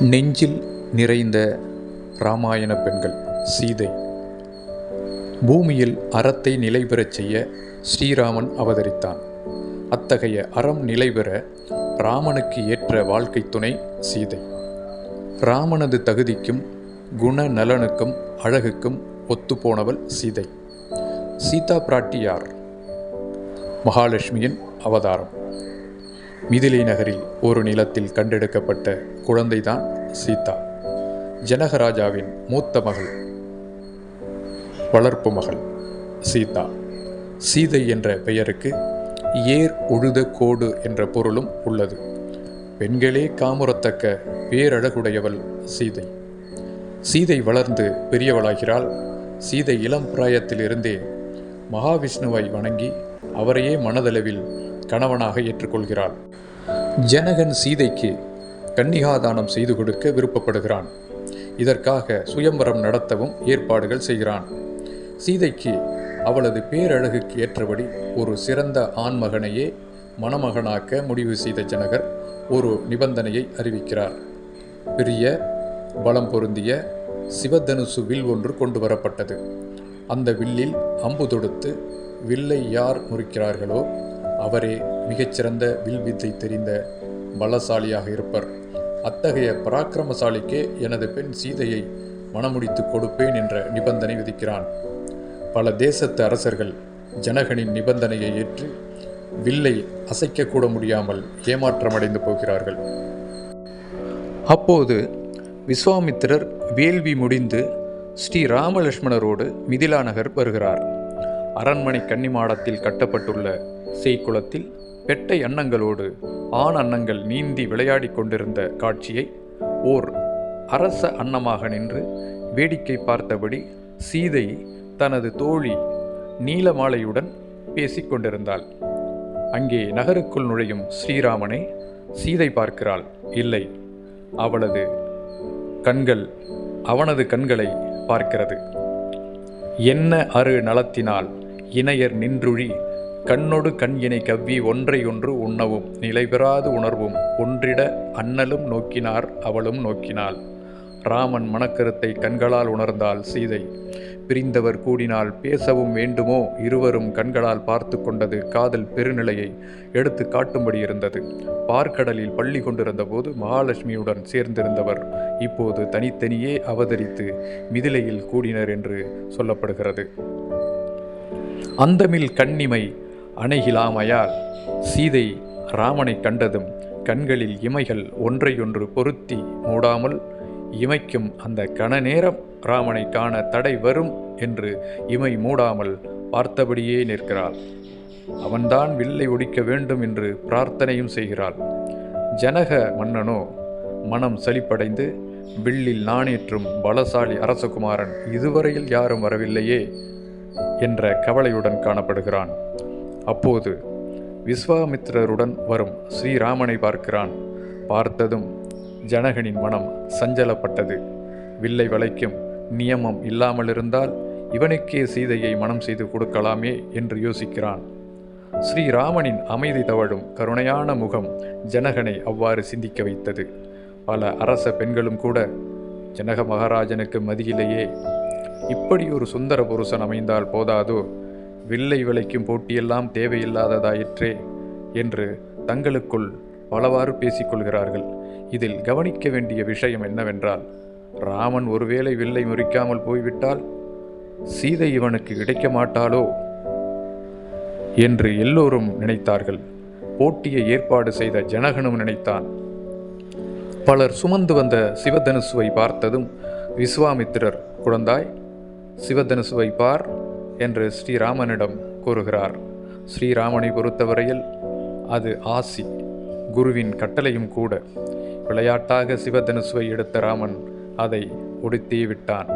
நெஞ்சில் நிறைந்த இராமாயண பெண்கள் சீதை. பூமியில் அறத்தை நிலைபெறச் செய்ய ஸ்ரீராமன் அவதரித்தான். அத்தகைய அறம் நிலைபெற ராமனுக்கு ஏற்ற வாழ்க்கை துணை சீதை. ராமனது தகுதிக்கும் குண நலனுக்கும் அழகுக்கும் ஒத்துப்போனவள் சீதை. சீதா பிராட்டியார். மகாலட்சுமியின் அவதாரம். மிதிலை நகரில் ஒரு நிலத்தில் கண்டெடுக்கப்பட்ட குழந்தைதான் சீதா. ஜனகராஜாவின் மூத்த மகள். வளர்ப்பு மகள் சீதா. சீதை என்ற பெயருக்கு ஏர் உழுத கோடு என்ற பொருளும் உள்ளது. பெண்களே காமுறத்தக்க பேரழகுடையவள் சீதை. சீதை வளர்ந்து பெரியவளாகிறாள். சீதை இளம் பிராயத்திலிருந்தே மகாவிஷ்ணுவை வணங்கி அவரையே மனதளவில் கணவனாக ஏற்றுக்கொள்கிறாள். ஜனகன் சீதைக்கு கன்னிகாதானம் செய்து கொடுக்க விருப்பப்படுகிறான். இதற்காக சுயம்பரம் நடத்தவும் ஏற்பாடுகள் செய்கிறான். சீதைக்கு அவளது பேரழகுக்கு ஏற்றபடி ஒரு சிறந்த ஆண்மகனையே மணமகனாக்க முடிவு செய்த ஜனகர் ஒரு நிபந்தனையை அறிவிக்கிறார். பெரிய பலம் பொருந்திய சிவதனுசு வில் ஒன்று கொண்டு வரப்பட்டது அந்த வில்லில் அம்பு தொடுத்து வில்லை யார் முறிக்கிறார்களோ அவரே மிகச்சிறந்த வில் வித்தை தெரிந்த பலசாலியாக இருப்பர். அத்தகைய பராக்கிரமசாலிக்கே எனது பெண் சீதையை மணமுடித்து கொடுப்பேன் என்ற நிபந்தனை விதிக்கிறான். பல தேசத்து அரசர்கள் ஜனகனின் நிபந்தனையை ஏற்று வில்லை அசைக்கக்கூட முடியாமல் ஏமாற்றமடைந்து போகிறார்கள். அப்போது விஸ்வாமித்திரர் வேள்வி முடிந்து ஸ்ரீ ராமலட்சுமணரோடு மிதிலா நகர் வருகிறார். அரண்மனை கன்னிமாடத்தில் கட்டப்பட்டுள்ள செய்குளத்தில் பெட்டை அன்னங்களோடு ஆண் அன்னங்கள் நீந்தி விளையாடி கொண்டிருந்த காட்சியை ஓர் அரச அன்னமாக நின்று வேடிக்கை பார்த்தபடி சீதை தனது தோழி நீலமாலையுடன் பேசிக் கொண்டிருந்தாள். அங்கே நகருக்குள் நுழையும் ஸ்ரீராமனை சீதை பார்க்கிறாள். இல்லை அவளது கண்கள் அவனது கண்களை பார்க்கிறது. என்ன அரு நலத்தினால் இணையர் நின்றுழி கண்ணொடு கண் இணை கவ்வி ஒன்றையொன்று உண்ணவும் நிலைபெறாது உணர்வும் ஒன்றிட அண்ணலும் நோக்கினார் அவளும் நோக்கினாள். ராமன் மனக்கருத்தை கண்களால் உணர்ந்தாள் சீதை. பிரிந்தவர் கூடினால் பேசவும் வேண்டுமோ? இருவரும் கண்களால் பார்த்து கொண்டது காதல் பெருநிலையை எடுத்து காட்டும்படி இருந்தது. பார்க்கடலில் பள்ளி கொண்டிருந்த போது மகாலட்சுமியுடன் சேர்ந்திருந்தவர் இப்போது தனித்தனியே அவதரித்து மிதிலையில் கூடினர் என்று சொல்லப்படுகிறது. அந்தமில் கண்ணிமை அணைகிலாமையால். சீதை ராமனை கண்டதும் கண்களில் இமைகள் ஒன்றையொன்று பொருத்தி மூடாமல் இமைக்கும் அந்த கண நேரம் ராமனை காண தடை வரும் என்று இமை மூடாமல் பார்த்தபடியே நிற்கிறாள். அவன்தான் வில்லை ஒடிக்க வேண்டும் என்று பிரார்த்தனையும் செய்கிறாள். ஜனக மன்னனோ மனம் சலிப்படைந்து வில்லில் நாணேற்றும் பலசாலி அரசகுமாரன் இதுவரையில் யாரும் வரவில்லையே. என்ற கவலையுடன் காணப்படுகிறான். அப்போது விஸ்வாமித்திரருடன் வரும் ஸ்ரீராமனை பார்க்கிறான். பார்த்ததும் ஜனகனின் மனம் சஞ்சலப்பட்டது. வில்லை வளைக்கும் நியமம் இல்லாமலிருந்தால் இவனுக்கே சீதையை மனம் செய்து கொடுக்கலாமே என்று யோசிக்கிறான். ஸ்ரீராமனின் அமைதி தவழும் கருணையான முகம் ஜனகனை அவ்வாறு சிந்திக்க வைத்தது. பல அரச பெண்களும் கூட ஜனக மகாராஜனுக்கு மதியிலேயே இப்படி ஒரு சுந்தர புருஷன் அமைந்தால் போதாதோ? வில்லை விளைக்கும் போட்டியெல்லாம் தேவையில்லாததாயிற்றே என்று தங்களுக்குள் பலவாறு பேசிக்கொள்கிறார்கள் இதில் கவனிக்க வேண்டிய விஷயம் என்னவென்றால் ராமன் ஒருவேளை வில்லை முறிக்காமல் போய்விட்டால் சீதை இவனுக்கு கிடைக்க மாட்டாளோ? என்று எல்லோரும் நினைத்தார்கள். போட்டியை ஏற்பாடு செய்த ஜனகனும் நினைத்தான். பலர் சுமந்து வந்த சிவதனுசுவை பார்த்ததும் விஸ்வாமித்திரர் குழந்தாய் சிவதனுசுவை பார் என்று ஸ்ரீராமனிடம் கூறுகிறார். ஸ்ரீராமனை பொறுத்தவரையில் அது ஆசி குருவின் கட்டளையும் கூட. விளையாட்டாக சிவதனுசுவை எடுத்த ராமன் அதை ஒடுத்தே விட்டான்.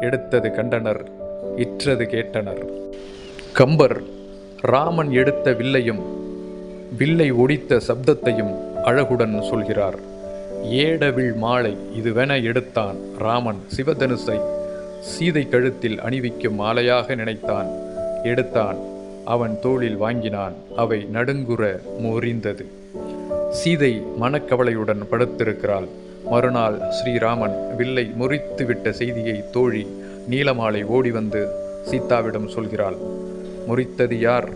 எடுத்தது கண்டனர் இற்றது கேட்டனர். கம்பர் ராமன் எடுத்த வில்லையும் வில்லை ஒடித்த சப்தத்தையும் அழகுடன் சொல்கிறார். ஏடவிழ் மாலை இதுவென எடுத்தான் ராமன் சிவதனுசை சீதை கழுத்தில் அணிவிக்கும் மாலையாக நினைத்தான். எடுத்தான். அவன் தோளில் வாங்கினான். அவை நடுங்குற முறிந்தது சீதை மனக்கவலையுடன் படுத்திருக்கிறாள். மறுநாள் ஸ்ரீராமன் வில்லை முறித்துவிட்ட செய்தியை தோழி நீலமாலை ஓடி வந்து சீதாவிடம் சொல்கிறாள். முறித்தது யார்?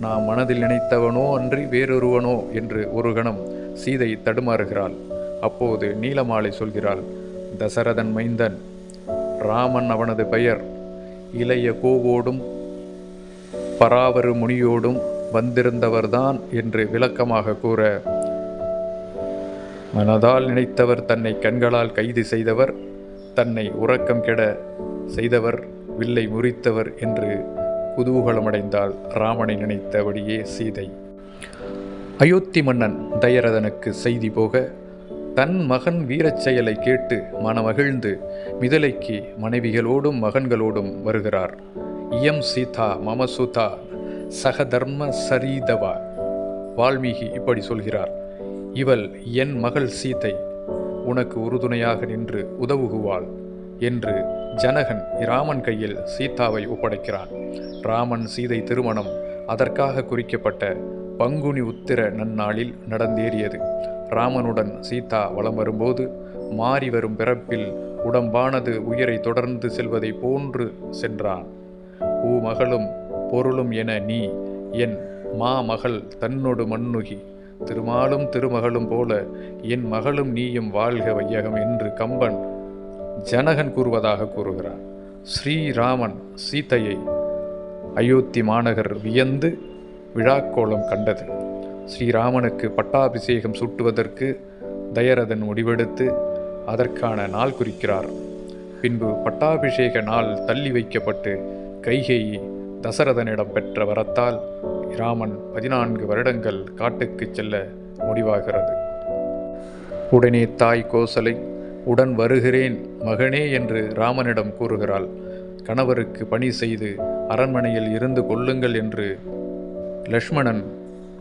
நான் மனதில் நினைத்தவனோ அன்றி வேறொருவனோ என்று ஒரு கணம் சீதை தடுமாறுகிறாள். அப்போது நீலமாலை சொல்கிறாள். தசரதன் மைந்தன். ராமன் அவனது பெயர். இளைய கோவோடும் பராவரு முனியோடும் வந்திருந்தவர்தான் என்று விளக்கமாக கூற மனதால் நினைத்தவர் தன்னை கண்களால் கைது செய்தவர் தன்னை உறக்கம் கெட செய்தவர் வில்லை முறித்தவர் என்று குதூகலமடைந்தால் ராமனை நினைத்தபடியே சீதை. அயோத்தி மன்னன் தயரதனுக்கு செய்தி போக தன் மகன் வீரச் செயலை கேட்டு மனமகிழ்ந்து மிதலைக்கு மனைவிகளோடும் மகன்களோடும் வருகிறார். இயம் சீதா மமசுதா சகதர்ம சரீதவா. வால்மீகி இப்படி சொல்கிறார். இவள் என் மகள் சீதை உனக்கு உறுதுணையாக நின்று உதவுகுவாள் என்று ஜனகன் ராமன் கையில் சீதாவை ஒப்படைக்கிறான். ராமன் சீதை திருமணம் அதற்காக குறிக்கப்பட்ட பங்குனி உத்திர நன்னாளில் நடந்தேறியது. ராமனுடன் சீதா வலம் வரும்போது மாறி வரும் பிறப்பில் உடம்பானது உயிரை தொடர்ந்து செல்வதை போன்று சென்றான். ஊ மகளும் பொருளும் என நீ என் மா மகள் தன்னொடு மண்ணுகி திருமாலும் திருமகளும் போல என் மகளும் நீயும் வாழ்க வையகம் என்று கம்பன் ஜனகன் கூறுவதாக கூறுகிறார். ஸ்ரீராமன் சீதையை அயோத்தி மாநகர் வியந்து விழாக்கோலம் கண்டது. ஸ்ரீராமனுக்கு பட்டாபிஷேகம் சூட்டுவதற்கு தயரதன் முடிவெடுத்து அதற்கான நாள் குறிக்கிறார். பின்பு பட்டாபிஷேக நாள் தள்ளி வைக்கப்பட்டு கைகேயி தசரதனிடம் பெற்ற வரத்தால் ராமன் பதினான்கு வருடங்கள் காட்டுக்கு செல்ல முடிவாகிறது. உடனே தாய் கோசலை உடன் வருகிறேன் மகனே என்று ராமனிடம் கூறுகிறாள். கணவருக்கு பணி செய்து அரண்மனையில் இருந்து கொள்ளுங்கள் என்று லக்ஷ்மணன்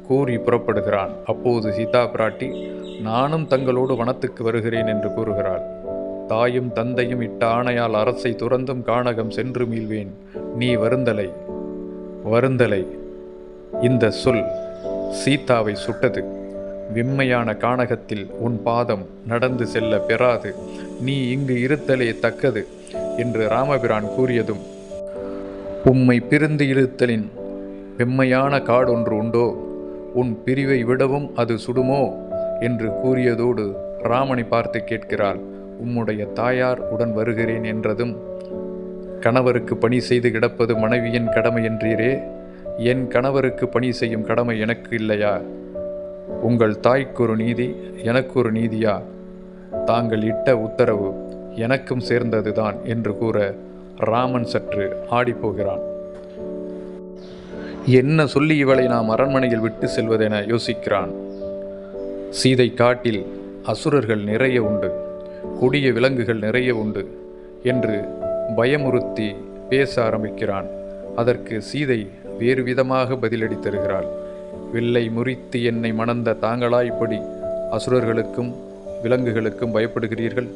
கூறி புறப்படுகிறான். அப்போது சீதா பிராட்டி நானும் தங்களோடு வனத்துக்கு வருகிறேன் என்று கூறுகிறாள். தாயும் தந்தையும் இட்ட ஆணையால் அரசை துறந்தும் கானகம் சென்று மீள்வேன். நீ வருந்தலை வருந்தலை. இந்த சொல் சீதாவை சுட்டது. வெம்மையான காணகத்தில் உன் பாதம் நடந்து செல்ல பெறாது. நீ இங்கு இருத்தலே தக்கது என்று ராமபிரான் கூறியதும் உம்மை பிரிந்து இழுத்தலின் வெம்மையான காடொன்று உண்டோ? உன் பிரிவை விடவும் அது சுடுமோ? என்று கூறியதோடு ராமனை பார்த்து கேட்கிறாள் உம்முடைய தாயார் உடன் வருகிறேன் என்றதும் கணவருக்கு பணி செய்து கிடப்பது மனைவியின் கடமை என்றீரே. என் கணவருக்கு பணி செய்யும் கடமை எனக்கு இல்லையா? உங்கள் தாய்க்கு ஒரு நீதி எனக்கு ஒரு நீதியா? தாங்கள் இட்ட உத்தரவு எனக்கும் சேர்ந்ததுதான் என்று கூற ராமன் சற்று ஆடிப்போகிறான். என்ன சொல்லி இவளை நாம் அரண்மனையில் விட்டு செல்வதென யோசிக்கிறான்? சீதை காட்டில் அசுரர்கள் நிறைய உண்டு கொடிய விலங்குகள் நிறைய உண்டு என்று பயமுறுத்தி பேச ஆரம்பிக்கிறான். அதற்கு சீதை வேறு விதமாக பதிலடி தருகிறாள். வில்லை முறித்து என்னை மணந்த தாங்களா இப்படி அசுரர்களுக்கும் விலங்குகளுக்கும் பயப்படுகிறீர்கள்?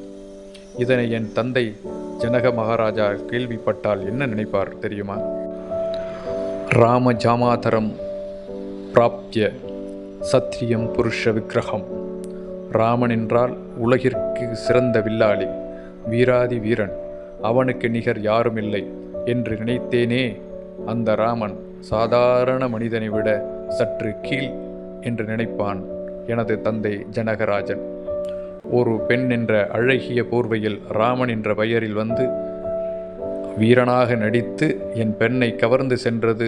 இதனை என் தந்தை ஜனக மகாராஜா கேள்விப்பட்டால் என்ன நினைப்பார் தெரியுமா? ராம ஜாமாதரம் பிராப்திய சத்திரியம் புருஷ விக்கிரகம். ராமன் என்றால் உலகிற்கு சிறந்த வில்லாளி வீராதி வீரன் அவனுக்கு நிகர் யாரும் இல்லை என்று நினைத்தேனே அந்த ராமன். சாதாரண மனிதனை விட சற்று கீழ் என்று நினைப்பான் எனது தந்தை ஜனகராஜன். ஒரு பெண் என்ற அழகிய போர்வையில் ராமன் என்ற பெயரில் வந்து வீரனாக நடித்து என் பெண்ணை கவர்ந்து சென்றது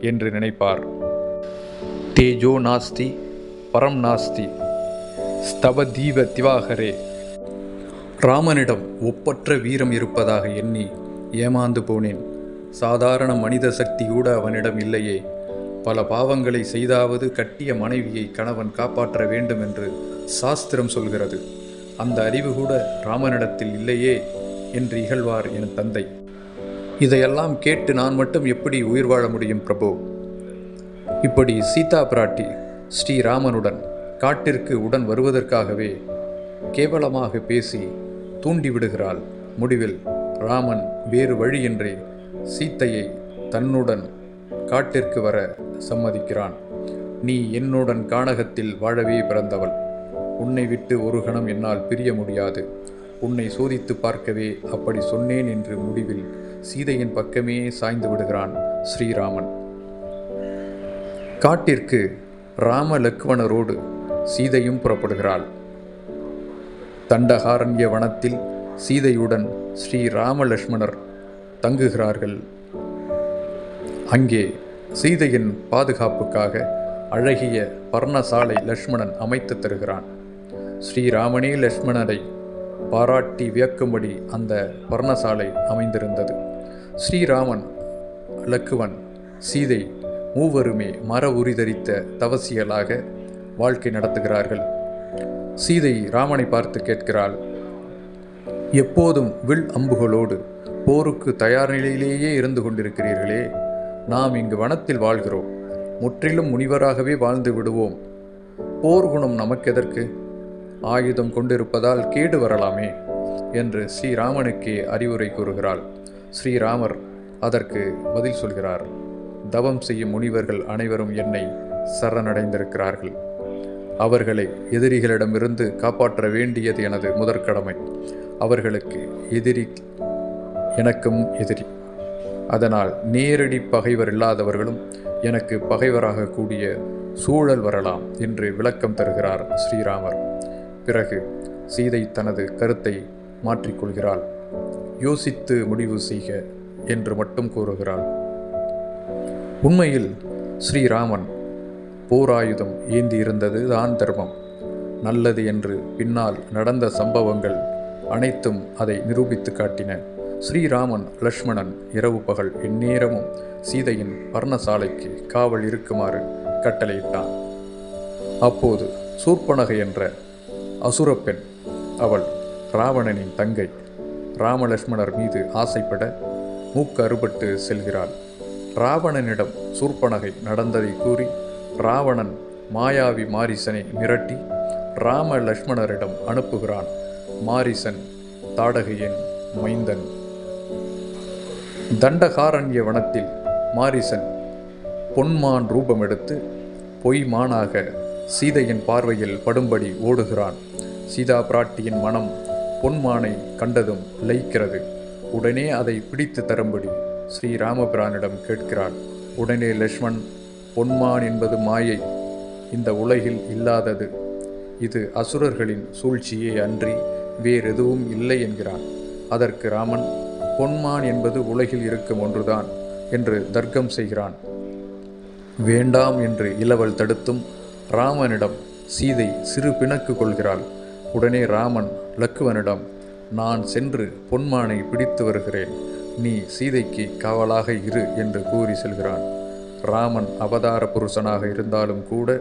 என்று நினைப்பார். தேஜோ நாஸ்தி பரம் நாஸ்தி ஸ்தவதீப திவாகரே. ராமனிடம் ஒப்பற்ற வீரம் இருப்பதாக எண்ணி ஏமாந்து போனேன். சாதாரண மனித சக்தி கூட அவனிடம் இல்லையே. பல பாவங்களை செய்தாவது கட்டிய மனைவியை கணவன் காப்பாற்ற வேண்டும் என்று சாஸ்திரம் சொல்கிறது. அந்த அறிவு கூட ராமனிடத்தில் இல்லையே என்று இகழ்வார் என் தந்தை. இதையெல்லாம் கேட்டு நான் மட்டும் எப்படி உயிர் வாழ முடியும் பிரபு? இப்படி சீதா பிராட்டி ஸ்ரீராமனுடன் காட்டிற்கு உடன் வருவதற்காகவே கேவலமாக பேசி தூண்டிவிடுகிறாள் முடிவில் ராமன் வேறு வழியின்றி சீத்தையை தன்னுடன் காட்டிற்கு வர சம்மதிக்கிறான். நீ என்னுடன் கானகத்தில் வாழவே பிறந்தவள். உன்னை விட்டு ஒரு கணம் என்னால் பிரிய முடியாது. உன்னை சோதித்து பார்க்கவே அப்படி சொன்னேன் என்று முடிவில் சீதையின் பக்கமே சாய்ந்து விடுகிறான் ஸ்ரீராமன். காட்டிற்கு ராம லக்வணரோடு சீதையும் புறப்படுகிறாள். தண்டகாரண்ய வனத்தில் சீதையுடன் ஸ்ரீ ராமலட்சுமணர் தங்குகிறார்கள். அங்கே சீதையின் பாதுகாப்புக்காக அழகிய பர்ணசாலை லக்ஷ்மணன் அமைத்து தருகிறான். ஸ்ரீராமனே லக்ஷ்மணரை பாராட்டி வியக்கும்படி அந்த பர்ணசாலை அமைந்திருந்தது. ஸ்ரீராமன் லக்குவன் சீதை மூவருமே மர உரி தரித்த தவசியலாக வாழ்க்கை நடத்துகிறார்கள். சீதை ராமனை பார்த்து கேட்கிறாள் எப்போதும் வில் அம்புகளோடு போருக்கு தயார் நிலையிலேயே இருந்து கொண்டிருக்கிறீர்களே. நாம் இங்கு வனத்தில் வாழ்கிறோம். முற்றிலும் முனிவராகவே வாழ்ந்து விடுவோம். போர் குணம் நமக்கெதற்கு? ஆயுதம் கொண்டிருப்பதால் கேடு வரலாமே என்று ஸ்ரீராமனுக்கே அறிவுரை கூறுகிறாள். ஸ்ரீராமர் அதற்கு பதில் சொல்கிறார் தவம் செய்யும் முனிவர்கள் அனைவரும் என்னை சரணடைந்திருக்கிறார்கள். அவர்களை எதிரிகளிடமிருந்து காப்பாற்ற வேண்டியது எனது முதற்கடமை அவர்களுக்கு எதிரி எனக்கும் எதிரி. அதனால் நேரடி பகைவர் இல்லாதவர்களும் எனக்கு பகைவராக கூடிய சூழல் வரலாம் என்று விளக்கம் தருகிறார் ஸ்ரீராமர். பிறகு சீதை தனது கருத்தை மாற்றிக்கொள்கிறாள் யோசித்து முடிவு செய்க என்று மட்டும் கூறுகிறாள். உண்மையில் ஸ்ரீராமன் போராயுதம் ஏந்தி இருந்தது தான் தர்மம். நல்லது என்று பின்னால் நடந்த சம்பவங்கள் அனைத்தும் அதை நிரூபித்து காட்டின. ஸ்ரீராமன் லக்ஷ்மணன் இரவு பகல் எந்நேரமும் சீதையின் பர்ணசாலைக்கு காவல் இருக்குமாறு கட்டளையிட்டான். அப்போது சூர்பனகை என்ற அசுரப்பெண் அவள் ராவணனின் தங்கை ராமலட்சுமணர் மீது ஆசைப்பட மூக்கு அறுபட்டு செல்கிறாள். ராவணனிடம் சூர்பனகை நடந்ததை கூறி ராவணன் மாயாவி மாரிசனை மிரட்டி ராம லட்சுமணரிடம் அனுப்புகிறான். மாரிசன் தாடகையின் மைந்தன். தண்டகாரண்ய வனத்தில் மாரிசன் பொன்மான் ரூபம் எடுத்து பொய் மானாக சீதையின் பார்வையில் படும்படி ஓடுகிறான். சீதா பிராட்டியின் மனம் பொன்மானை கண்டதும் லயிக்கிறது. உடனே அதை பிடித்து தரும்படி ஸ்ரீராமபிரானிடம் கேட்கிறாள். உடனே லக்ஷ்மண் பொன்மான் என்பது மாயை. இந்த உலகில் இல்லாதது. இது அசுரர்களின் சூழ்ச்சியே அன்றி வேறெதுவும் இல்லை என்கிறான். அதற்கு ராமன் பொன்மான் என்பது உலகில் இருக்கும் ஒன்றுதான் என்று தர்க்கம் செய்கிறான். வேண்டாம் என்று இளவல் தடுத்தும் ராமனிடம் சீதை சிறு பிணக்கு கொள்கிறாள். உடனே ராமன் லக்குவனிடம் நான் சென்று பொன்மானை பிடித்து வருகிறேன். நீ சீதைக்கு காவலாக இரு என்று கூறி செல்கிறான். ராமன் அவதார புருஷனாக இருந்தாலும் கூட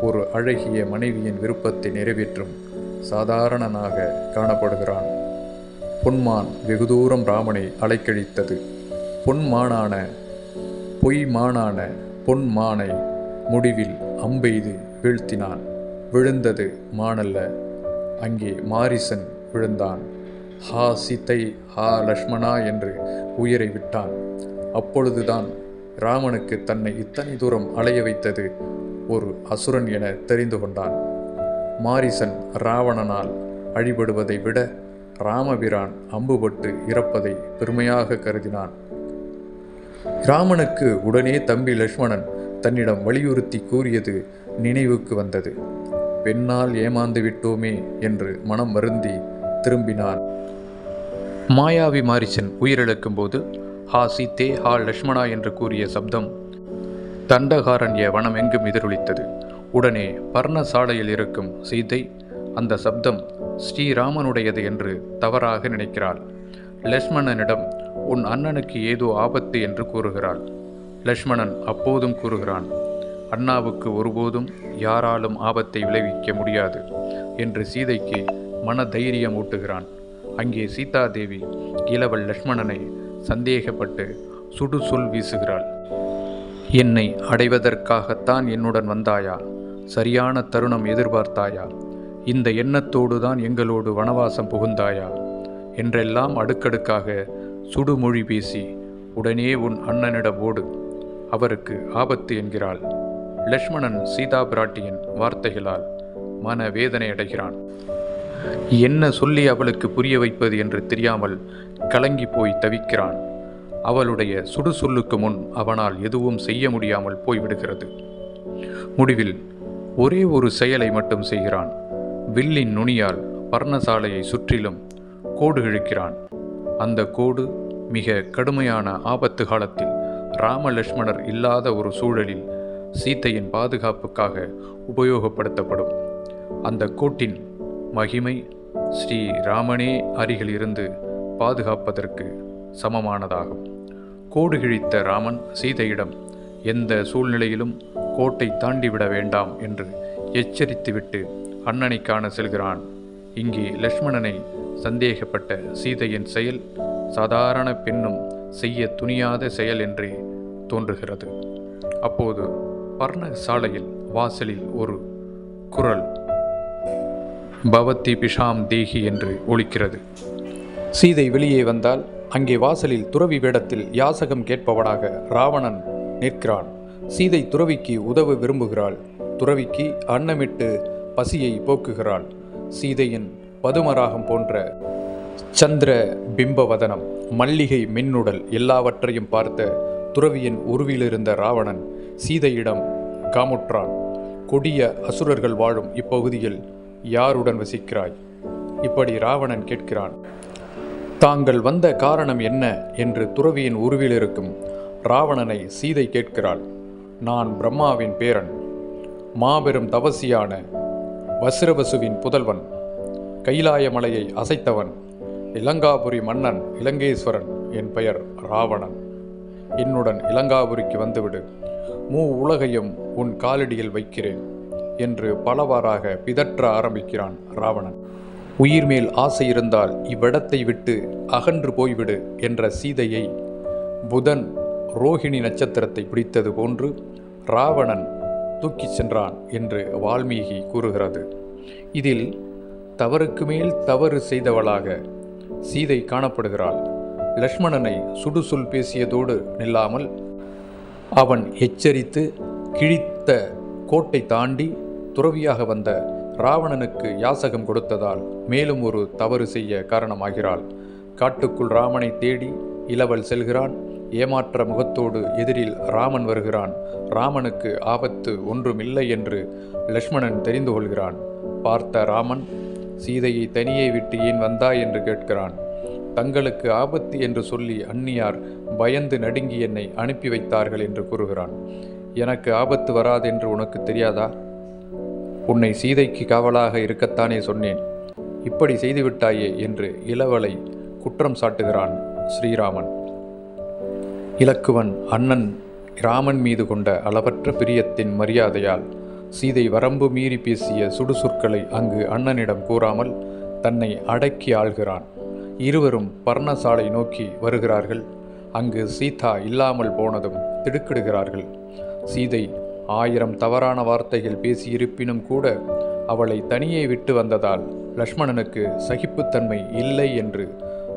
ஒரு அழகிய மனைவியின் விருப்பத்தை நிறைவேற்றும் சாதாரணனாக காணப்படுகிறான். பொன்மான் வெகு தூரம் ராமனை அலைக்கழித்தது. பொன்மானான பொய்மானான பொன்மானை முடிவில் அம்பெய்து வீழ்த்தினான். விழுந்தது மானல்ல. அங்கே மாரிசன் விழுந்தான். ஹா சீத்தை ஹா லக்ஷ்மணா என்று உயிரை விட்டான். அப்பொழுதுதான் ராமனுக்கு தன்னை இத்தனை தூரம் அலைய வைத்தது ஒரு அசுரன் என தெரிந்து கொண்டான். மாரிசன் ராவணனால் அழிபடுவதை விட ராமபிரான் அம்புபட்டு இறப்பதை பெருமையாக கருதினான். ராமனுக்கு உடனே தம்பி லக்ஷ்மணன் தன்னிடம் வலியுறுத்தி கூறியது நினைவுக்கு வந்தது. பெண்ணால் ஏமாந்து விட்டோமே என்று மனம் வருந்தி திரும்பினான். மாயாவி மாரிசன் உயிரிழக்கும் போது ஹா சீத்தே ஹா லக்ஷ்மணா என்று கூறிய சப்தம் தண்டகாரண்ய வனம் எங்கும் எதிரொலித்தது. உடனே பர்ணசாலையில் இருக்கும் சீதை அந்த சப்தம் ஸ்ரீராமனுடையது என்று தவறாக நினைக்கிறாள். லக்ஷ்மணனிடம் உன் அண்ணனுக்கு ஏதோ ஆபத்து என்று கூறுகிறாள். லக்ஷ்மணன் அப்போதும் கூறுகிறான் அண்ணாவுக்கு ஒருபோதும் யாராலும் ஆபத்தை விளைவிக்க முடியாது என்று சீதைக்கு மன தைரியம் ஊட்டுகிறான். அங்கே சீதாதேவி இளவல் லக்ஷ்மணனை சந்தேகப்பட்டு சுடு சொல் வீசுகிறாள். என்னை அடைவதற்காகத்தான் என்னுடன் வந்தாயா? சரியான தருணம் எதிர்பார்த்தாயா? இந்த எண்ணத்தோடு தான் எங்களோடு வனவாசம் புகுந்தாயா? என்றெல்லாம் அடுக்கடுக்காக சுடுமொழி பேசி உடனே உன் அண்ணனிடம் ஓடு அவருக்கு ஆபத்து என்கிறாள். லக்ஷ்மணன் சீதா பிராட்டியின் வார்த்தைகளால் மன வேதனை அடைகிறான் என்ன சொல்லி அவளுக்கு புரிய வைப்பது என்று தெரியாமல் கலங்கி போய் தவிக்கிறான். அவளுடைய சுடுசொல்லுக்கு முன் அவனால் எதுவும் செய்ய முடியாமல் போய்விடுகிறது. முடிவில் ஒரே ஒரு செயலை மட்டும் செய்கிறான். வில்லின் நுனியால் பர்ணசாலையை சுற்றிலும் கோடு இழுக்கிறான். அந்த கோடு மிக கடுமையான ஆபத்து காலத்தில் ராமலட்சுமணர் இல்லாத ஒரு சூழலில் சீத்தையின் பாதுகாப்புக்காக உபயோகப்படுத்தப்படும். அந்த கோட்டின் மகிமை ஸ்ரீ ராமனே அருகில் இருந்து பாதுகாப்பதற்கு சமமானதாகும். கோடு கிழித்த ராமன் சீதையிடம் எந்த சூழ்நிலையிலும் கோட்டை தாண்டிவிட வேண்டாம் என்று எச்சரித்துவிட்டு அண்ணனை காண செல்கிறான். இங்கே லக்ஷ்மணனை சந்தேகப்பட்ட சீதையின் செயல் சாதாரண பெண்ணும் செய்ய துணியாத செயல் என்றே தோன்றுகிறது. அப்போது பர்ண சாலையில் வாசலில் ஒரு குரல். பவத்தி பிஷாம் தேகி என்று ஒழிக்கிறது சீதை வெளியே வந்தால் அங்கே வாசலில் துறவி வேடத்தில் யாசகம் கேட்பவனாக ராவணன் நிற்கிறான். சீதை துறவிக்கு உதவ விரும்புகிறாள். துறவிக்கு அன்னமிட்டு பசியை போக்குகிறாள். சீதையின் பதுமராகம் போன்ற சந்திர பிம்பவதனம் மல்லிகை மின்னுடல் எல்லாவற்றையும் பார்த்த துறவியின் உருவிலிருந்த ராவணன் சீதையிடம் காமுற்றான். கொடிய அசுரர்கள் வாழும் இப்பகுதியில் யாருடன் வசிக்கிறாய்? இப்படி ராவணன் கேட்கிறான். தாங்கள் வந்த காரணம் என்ன? என்று துறவியின் உருவில் இருக்கும் ராவணனை சீதை கேட்கிறாள். நான் பிரம்மாவின் பேரன். மாபெரும் தவசியான வசிரவசுவின் புதல்வன். கைலாய மலையை அசைத்தவன். இலங்காபுரி மன்னன் இலங்கேஸ்வரன் என் பெயர் ராவணன். என்னுடன் இலங்காபுரிக்கு வந்துவிடு. மூ உலகையும் உன் காலடியில் வைக்கிறேன் என்று பலவாறாக பிதற்ற ஆரம்பிக்கிறான் ராவணன். உயிர் மேல் ஆசை இருந்தால் இவ்விடத்தை விட்டு அகன்று போய்விடு என்ற சீதையை புதன் ரோஹிணி நட்சத்திரத்தை பிடித்தது போன்று ராவணன் தூக்கிச் சென்றான் என்று வால்மீகி கூறுகிறது. இதில் தவறுக்கு மேல் தவறு செய்தவளாக சீதை காணப்படுகிறாள். லக்ஷ்மணனை சுடுசொல் பேசியதோடு நில்லாமல் அவன் எச்சரித்து கிழித்த கோட்டை தாண்டி துறவியாக வந்த ராவணனுக்கு யாசகம் கொடுத்ததால் மேலும் ஒரு தவறு செய்ய காரணமாகிறாள். காட்டுக்குள் ராமனை தேடி இளவல் செல்கிறான். ஏமாற்ற முகத்தோடு எதிரில் ராமன் வருகிறான். ராமனுக்கு ஆபத்து ஒன்றுமில்லை என்று லக்ஷ்மணன் தெரிந்து கொள்கிறான். பார்த்த ராமன் சீதையை தனியே விட்டு ஏன் வந்தாய்? என்று கேட்கிறான். தங்களுக்கு ஆபத்து என்று சொல்லி அந்நியார் பயந்து நடுங்கி என்னை அனுப்பி வைத்தார்கள் என்று கூறுகிறான். எனக்கு ஆபத்து வராதென்று உனக்கு தெரியாதா? உன்னை சீதைக்கு காவலாக இருக்கத்தானே சொன்னேன். இப்படி செய்துவிட்டாயே என்று இளவலை குற்றம் சாட்டுகிறான் ஸ்ரீராமன். இலக்குவன் அண்ணன் ராமன் மீது கொண்ட அளவற்ற பிரியத்தின் மரியாதையால் சீதை வரம்பு மீறி பேசிய சுடுசொற்களை அங்கு அண்ணனிடம் கூறாமல் தன்னை அடக்கி ஆள்கிறான். இருவரும் பர்ணசாலை நோக்கி வருகிறார்கள். அங்கு சீதா இல்லாமல் போனதும் திடுக்கிடுகிறார்கள். சீதை ஆயிரம் தவறான வார்த்தைகள் பேசியிருப்பினும் கூட அவளை தனியே விட்டு வந்ததால் லக்ஷ்மணனுக்கு சகிப்புத்தன்மை இல்லை என்று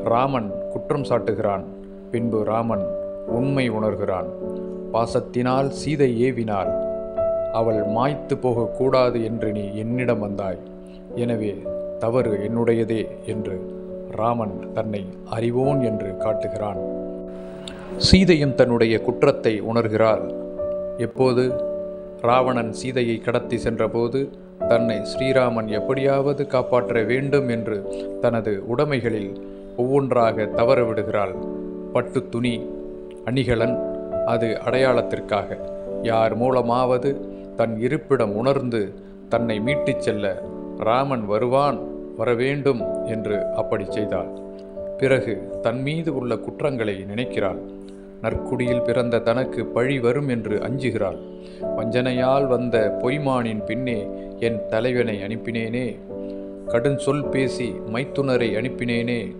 ராமன் குற்றம் சாட்டுகிறான். பின்பு ராமன் உண்மை உணர்கிறான். பாசத்தினால் சீதை ஏவினாள் அவள் மாய்த்து போகக்கூடாது என்று நீ என்னிடம் வந்தாய். எனவே தவறு என்னுடையதே என்று ராமன் தன்னை அறிவோன் என்று காட்டுகிறான். சீதையும் தன்னுடைய குற்றத்தை உணர்கிறாள். எப்போது? ராவணன் சீதையை கடத்தி சென்றபோது தன்னை ஸ்ரீராமன் எப்படியாவது காப்பாற்ற வேண்டும் என்று தனது உடைமைகளில் ஒவ்வொன்றாக தவற விடுகிறாள். பட்டு துணி அணிகலன் அது அடையாளத்திற்காக. யார் மூலமாவது தன் இருப்பிடம் உணர்ந்து தன்னை மீட்டுச் செல்ல ராமன் வருவான் வரவேண்டும் என்று அப்படி செய்தாள். பிறகு தன் மீது உள்ள குற்றங்களை நினைக்கிறாள். நற்குடியில் பிறந்த தனக்கு பழி வரும் என்று அஞ்சுகிறாள். வஞ்சனையால் வந்த பொய்மானின் பின்னே என் தலைவனை அனுப்பினேனே. கடும் சொல் பேசி மைத்துனரை அனுப்பினேனே.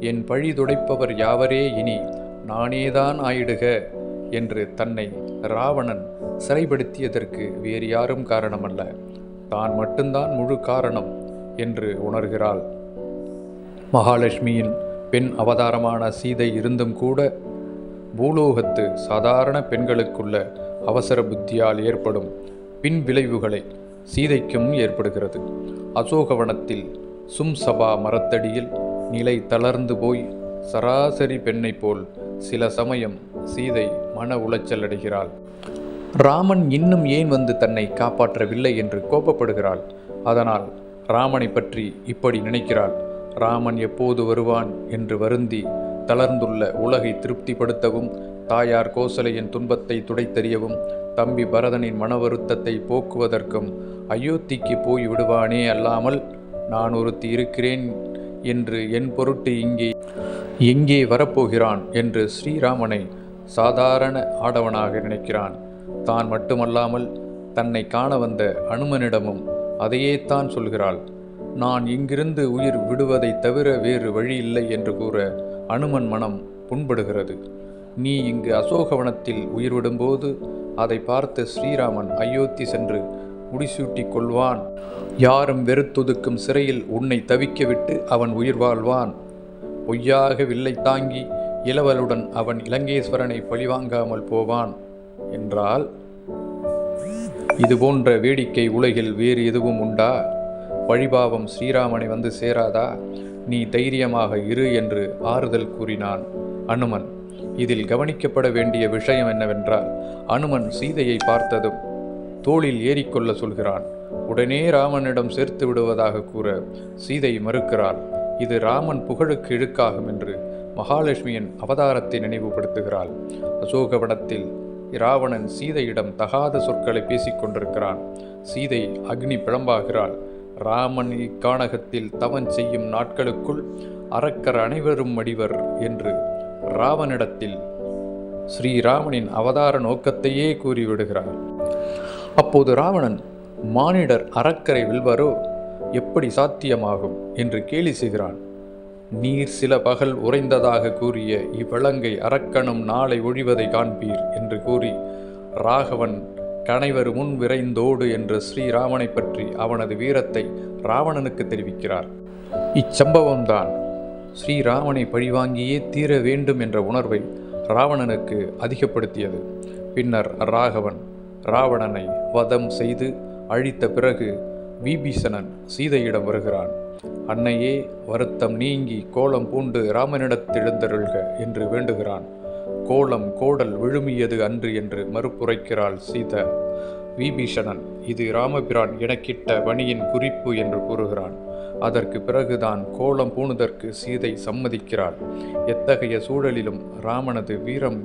என் பழி துடைப்பவர் யாவரே இனி நானேதான் ஆயிடுக என்று தன்னை ராவணன் சிறைப்படுத்தியதற்கு வேறு யாரும் காரணமல்ல. தான் மட்டும்தான் முழு காரணம் என்று உணர்கிறாள். மகாலட்சுமியின் பெண் அவதாரமான சீதை இருந்தும் கூட பூலோகத்து சாதாரண பெண்களுக்குள்ள அவசர புத்தியால் ஏற்படும் பின் விளைவுகளை சீதைக்கும் ஏற்படுகிறது. அசோகவனத்தில் சும் சபா மரத்தடியில் நிலை தளர்ந்து போய் சராசரி பெண்ணைப் போல் சில சமயம் சீதை மன உளைச்சல் அடைகிறாள் ராமன் இன்னும் ஏன் வந்து தன்னை காப்பாற்றவில்லை என்று கோபப்படுகிறாள்? அதனால் ராமனை பற்றி இப்படி நினைக்கிறாள். ராமன் எப்போது வருவான் என்று வருந்தி தளர்ந்துள்ள உலகை திருப்திப்படுத்தவும் தாயார் கோசலையின் துன்பத்தை துடைத்தறியவும் தம்பி பரதனின் மன வருத்தத்தை போக்குவதற்கும் அயோத்திக்கு போய் விடுவானே அல்லாமல் நான் ஒருத்தி இருக்கிறேன் என்று என் பொருட்டு இங்கே எங்கே வரப்போகிறான் என்று ஸ்ரீராமனை சாதாரண ஆடவனாக நினைக்கிறான். தான் மட்டுமல்லாமல் தன்னை காண வந்த அனுமனிடமும் அதையே தான் சொல்கிறாள். நான் இங்கிருந்து உயிர் விடுவதைத் தவிர வேறு வழி இல்லை என்று கூற அனுமன் மனம் புண்படுகிறது. நீ இங்கு அசோகவனத்தில் உயிர் விடும்போது அதை பார்த்த ஸ்ரீராமன் அயோத்தி சென்று முடிசூட்டிக் கொள்வான். யாரும் வெறுத்தொதுக்கும் சிறையில் உன்னை தவிக்கவிட்டு அவன் உயிர் வாழ்வான். பொய்யாக வில்லை தாங்கி இளவலுடன் அவன் இலங்கேஸ்வரனை பழிவாங்காமல் போவான். என்றால் இது போன்ற வேடிக்கை உலகில் வேறு எதுவும் உண்டா? வழிபாவம் ஸ்ரீராமனை வந்து சேராதா? நீ தைரியமாக இரு என்று ஆறுதல் கூறினான் அனுமன். இதில் கவனிக்கப்பட வேண்டிய விஷயம் என்னவென்றால் அனுமன் சீதையை பார்த்ததும் தோளில் ஏறிக்கொள்ள சொல்கிறான். உடனே ராமனிடம் சேர்த்து விடுவதாக கூற சீதை மறுக்கிறாள். இது ராமன் புகழுக்கு இழுக்காகும் என்று மகாலட்சுமியின் அவதாரத்தை நினைவுபடுத்துகிறாள். அசோகவனத்தில் இராவணன் சீதையிடம் தகாத சொற்களை பேசிக்கொண்டிருக்கிறான் சீதை அக்னி பிழம்பாகிறாள் ராமன் இக்கானகத்தில் தவன் செய்யும் நாட்களுக்குள் அரக்கர் அனைவரும் மடிவர் என்று ராவனிடத்தில் ஸ்ரீராமனின் அவதார நோக்கத்தையே கூறிவிடுகிறார். அப்போது ராவணன் மானிடர் அரக்கரை வில்வரோ? எப்படி சாத்தியமாகும்? என்று கேலி செய்கிறான். நீர் சில பகல் உறைந்ததாக கூறிய இவ்வளங்கை அரக்கனும் நாளை ஒழிவதை காண்பீர் என்று கூறி ராகவன் கணைவர் முன் விரைந்தோடு என்று ஸ்ரீராமனை பற்றி அவனது வீரத்தை ராவணனுக்கு தெரிவிக்கிறார். இச்சம்பவம்தான் ஸ்ரீராமனை பழிவாங்கியே தீர வேண்டும் என்ற உணர்வை ராவணனுக்கு அதிகப்படுத்தியது. பின்னர் ராகவன் ராவணனை வதம் செய்து அழித்த பிறகு விபீஷணன் சீதையிடம் வருகிறான். அன்னையே வருத்தம் நீங்கி கோலம் பூண்டு ராமனிடத்தெழுந்தருள்க என்று வேண்டுகிறான். கோலம் கோடல் விழுமியது அன்று என்று மறுப்புரைக்கிறாள் சீதா. விபீஷணன் இது ராமபிரான் எனக்கிட்ட வணியின் குறிப்பு என்று கூறுகிறான். அதற்கு பிறகுதான் கோலம் பூணுதற்கு சீதை சம்மதிக்கிறாள். எத்தகைய சூழலிலும் ராமனது வீரம்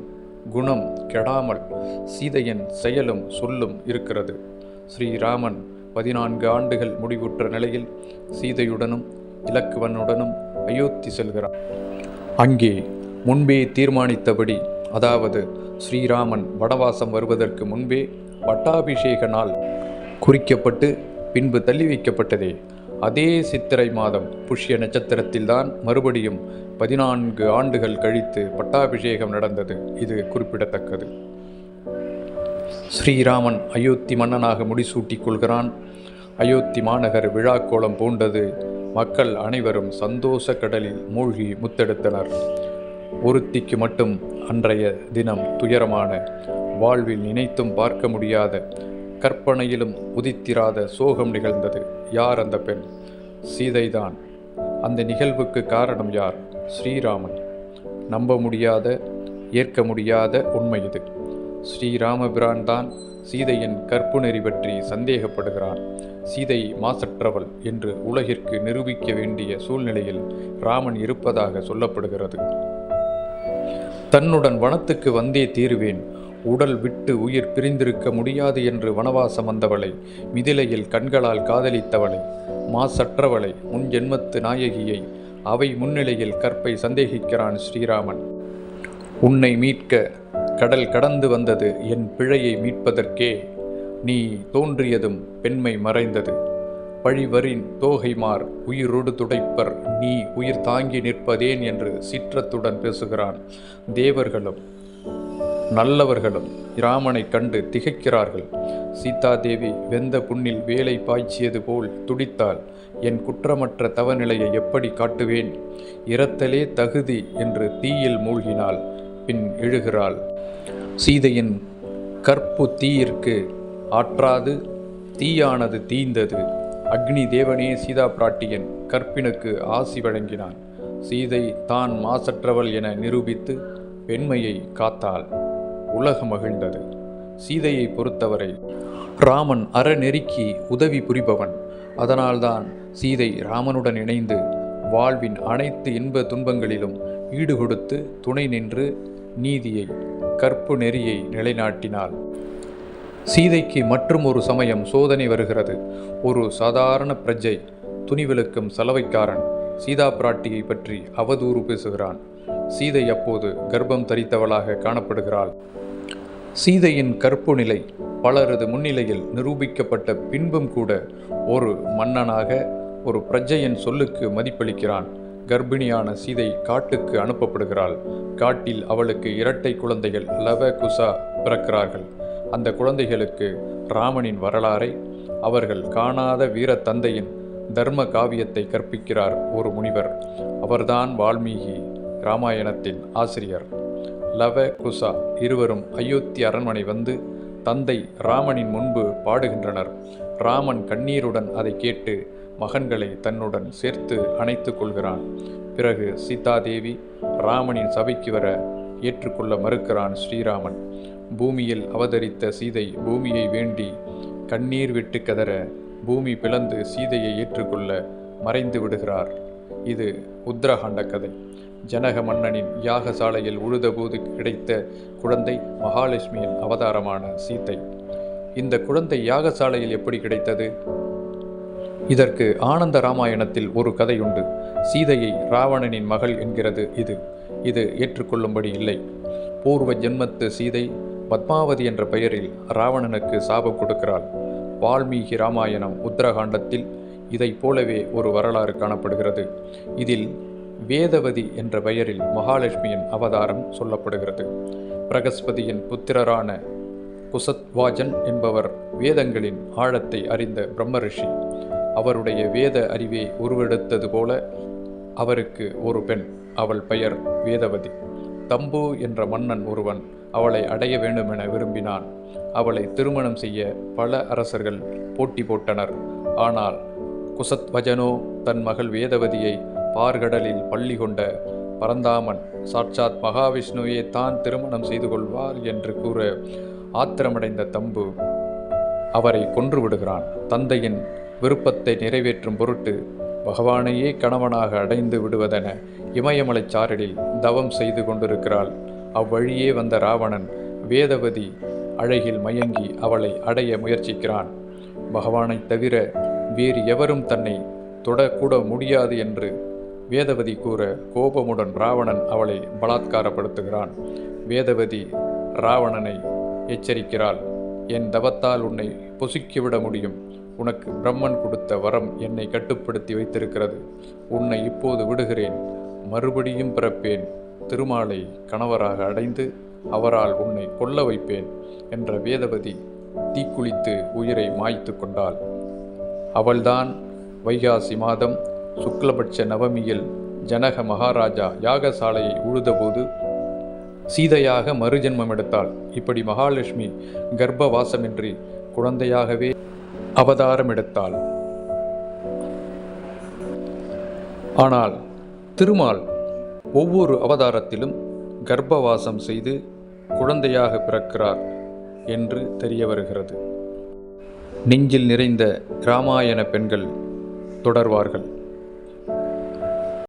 குணம் கெடாமல் சீதையின் செயலும் சொல்லும் இருக்கிறது. ஸ்ரீராமன் பதினான்கு ஆண்டுகள் முடிவுற்ற நிலையில் சீதையுடனும் இலக்குவனுடனும் அயோத்தி செல்கிறான். அங்கே முன்பே தீர்மானித்தபடி அதாவது ஸ்ரீராமன் வனவாசம் வருவதற்கு முன்பே பட்டாபிஷேக நாள் குறிக்கப்பட்டு பின்பு தள்ளி வைக்கப்பட்டதே. அதே சித்திரை மாதம் புஷ்ய நட்சத்திரத்தில்தான் மறுபடியும் பதினான்கு ஆண்டுகள் கழித்து பட்டாபிஷேகம் நடந்தது. இது குறிப்பிடத்தக்கது. ஸ்ரீராமன் அயோத்தி மன்னனாக முடிசூட்டிக் கொள்கிறான். அயோத்தி மாநகர் விழாக்கோலம் பூண்டது. மக்கள் அனைவரும் சந்தோஷ கடலில் மூழ்கி முத்தெடுத்தனர். ஒருத்திக்கு மட்டும் அன்றைய தினம் துயரமான வாழ்வில் நினைத்தும் பார்க்க முடியாத கற்பனையிலும் உதித்திராத சோகம் நிகழ்ந்தது. யார் அந்த பெண்? சீதைதான். அந்த நிகழ்வுக்கு காரணம் யார்? ஸ்ரீராமன். நம்ப முடியாத ஏற்க முடியாத உண்மை இது. ஸ்ரீராமபிரான் தான் சீதையின் கற்பு நெறி பற்றி சந்தேகப்படுகிறான். சீதை மாசற்றவள் என்று உலகிற்கு நிரூபிக்க வேண்டிய சூழ்நிலையில் ராமன் இருப்பதாக சொல்லப்படுகிறது. தன்னுடன் வனத்துக்கு வந்தே தீருவேன். உடல் விட்டு உயிர் பிரிந்திருக்க முடியாது என்று வனவாசம் வந்தவளை மிதிலையில் கண்களால் காதலித்தவளை மாசற்றவளை முன் ஜென்மத்து நாயகியை அவை முன்னிலையில் கற்பை சந்தேகிக்கிறான் ஸ்ரீராமன். உன்னை மீட்க கடல் கடந்து வந்தது என் பிழையை மீட்பதற்கே. நீ தோன்றியதும் பெண்மை மறைந்தது. பழிவரின் தோகைமார் உயிரோடு துடைப்பர். நீ உயிர் தாங்கி நிற்பதேன் என்று சிற்றத்துடன் பேசுகிறான் தேவர்களும். நல்லவர்களும் ராமனை கண்டு திகைக்கிறார்கள். சீதாதேவி வெந்த புண்ணில் வேலை பாய்ச்சியது போல் துடித்தாள். என் குற்றமற்ற தவநிலையை எப்படி காட்டுவேன்? இரத்தலே தகுதி என்று தீயில் மூழ்கினாள். பின் எழுகிறாள். சீதையின் கற்பு தீயிற்கு ஆற்றாது தீயானது தீந்தது. அக்னி தேவனே சீதா பிராட்டியன் கற்பினுக்கு ஆசி வழங்கினான். சீதை தான் மாசற்றவள் என நிரூபித்து பெண்மையை காத்தாள். உலகம் மகிழ்ந்தது. சீதையை பொறுத்தவரை ராமன் அறநெருக்கி உதவி புரிபவன். அதனால்தான் சீதை ராமனுடன் இணைந்து வாழ்வின் அனைத்து இன்ப துன்பங்களிலும் ஈடுகொடுத்து துணை நின்று நீதியை கற்பு நெறியை நிலைநாட்டினாள். சீதைக்கு மற்றும் ஒரு சமயம் சோதனை வருகிறது. ஒரு சாதாரண பிரஜை துணிவிலுக்கும் சலவைக்காரன் சீதா பிராட்டியை பற்றி அவதூறு பேசுகிறான். சீதை அப்போது கர்ப்பம் தரித்தவளாக காணப்படுகிறாள். சீதையின் கற்பு நிலை பலரது முன்னிலையில் நிரூபிக்கப்பட்ட பின்பும் கூட ஒரு மன்னனாக ஒரு பிரஜையின் சொல்லுக்கு மதிப்பளிக்கிறான். கர்ப்பிணியான சீதை காட்டுக்கு அனுப்பப்படுகிறாள். காட்டில் அவளுக்கு இரட்டை குழந்தைகள் லவ குசா பிறக்கிறார்கள். அந்த குழந்தைகளுக்கு ராமனின் வரலாறை அவர்கள் காணாத வீர தந்தையின் தர்ம காவியத்தை கற்பிக்கிறார் ஒரு முனிவர். அவர்தான் வால்மீகி ராமாயணத்தின் ஆசிரியர். லவ குசா இருவரும் அயோத்தி அரண்மனை வந்து தந்தை ராமனின் முன்பு பாடுகின்றனர். ராமன் கண்ணீருடன் அதை கேட்டு மகன்களை தன்னுடன் சேர்த்து அணைத்து கொள்கிறான். பிறகு சீதாதேவி ராமனின் சபைக்கு வர ஏற்றுக்கொள்ள மறுக்கிறான் ஸ்ரீராமன். பூமியில் அவதரித்த சீதை பூமியை வேண்டி கண்ணீர் விட்டு கதற பூமி பிளந்து சீதையை ஏற்றுக்கொள்ள மறைந்து விடுகிறார். இது உத்தரகாண்ட கதை. ஜனக மன்னனின் யாகசாலையில் உழுதபோது கிடைத்த குழந்தை மகாலட்சுமியின் அவதாரமான சீதை இந்த குழந்தை யாகசாலையில் எப்படி கிடைத்தது? இதற்கு ஆனந்த ராமாயணத்தில் ஒரு கதையுண்டு. சீதையை ராவணனின் மகள் என்கிறது இது. இது ஏற்றுக்கொள்ளும்படி இல்லை. பூர்வ ஜென்மத்து சீதை பத்மாவதி என்ற பெயரில் ராவணனுக்கு சாபம் கொடுக்கிறாள். வால்மீகி ராமாயணம் உத்தரகாண்டத்தில் இதைப் போலவே ஒரு வரலாறு காணப்படுகிறது. இதில் வேதவதி என்ற பெயரில் மகாலட்சுமியின் அவதாரம் சொல்லப்படுகிறது. பிரகஸ்பதியின் புத்திரரான குசத்வாஜன் என்பவர் வேதங்களின் ஆழத்தை அறிந்த பிரம்மரிஷி அவருடைய வேத அறிவை உருவெடுத்தது போல அவருக்கு ஒரு பெண் அவள் பெயர் வேதவதி. தம்பு என்ற மன்னன் ஒருவன் அவளை அடைய வேண்டுமென விரும்பினான். அவளை திருமணம் செய்ய பல அரசர்கள் போட்டி போட்டனர். ஆனால் குசத்வஜனோ தன் மகள் வேதவதியை பார்கடலில் பள்ளி கொண்ட பரந்தாமன் சாட்சாத் மகாவிஷ்ணுவே தான் திருமணம் செய்து கொள்வார் என்று கூற ஆத்திரமடைந்த தம்பு அவரை கொன்று விடுகிறான். தந்தையின் விருப்பத்தை நிறைவேற்றும் பொருட்டு பகவானையே கணவனாக அடைந்து விடுவதென இமயமலைச் சாரலில் தவம் செய்து கொண்டிருக்கிறாள். அவ்வழியே வந்த ராவணன் வேதவதி அழகில் மயங்கி அவளை அடைய முயற்சிக்கிறான். பகவானைத் தவிர வேறு எவரும் தன்னை தொடக்கூட முடியாது என்று வேதவதி கூற கோபமுடன் ராவணன் அவளை பலாத்காரப்படுத்துகிறான். வேதவதி ராவணனை எச்சரிக்கிறாள் என் தவத்தால் உன்னை பொசுக்கிவிட முடியும். உனக்கு பிரம்மன் கொடுத்த வரம் என்னை கட்டுப்படுத்தி வைத்திருக்கிறது. உன்னை இப்போது விடுகிறேன். மறுபடியும் பிறப்பேன். திருமாலை கணவராக அடைந்து அவரால் உன்னை கொல்ல வைப்பேன் என்ற வேதபதி தீக்குளித்து உயிரை மாய்த்து கொண்டாள். அவள்தான் வைகாசி மாதம் சுக்லபட்ச நவமியில் ஜனக மகாராஜா யாகசாலையை உழுதபோது சீதையாக மறுஜென்மம் எடுத்தாள். இப்படி மகாலட்சுமி கர்ப்பவாசமின்றி குழந்தையாகவே அவதாரம் எடுத்தாள் ஆனால் திருமால் ஒவ்வொரு அவதாரத்திலும் கர்ப்பவாசம் செய்து குழந்தையாக பிறக்கிறார் என்று தெரிய வருகிறது. நெஞ்சில் நிறைந்த இராமாயண பெண்கள் தொடர்வார்கள்.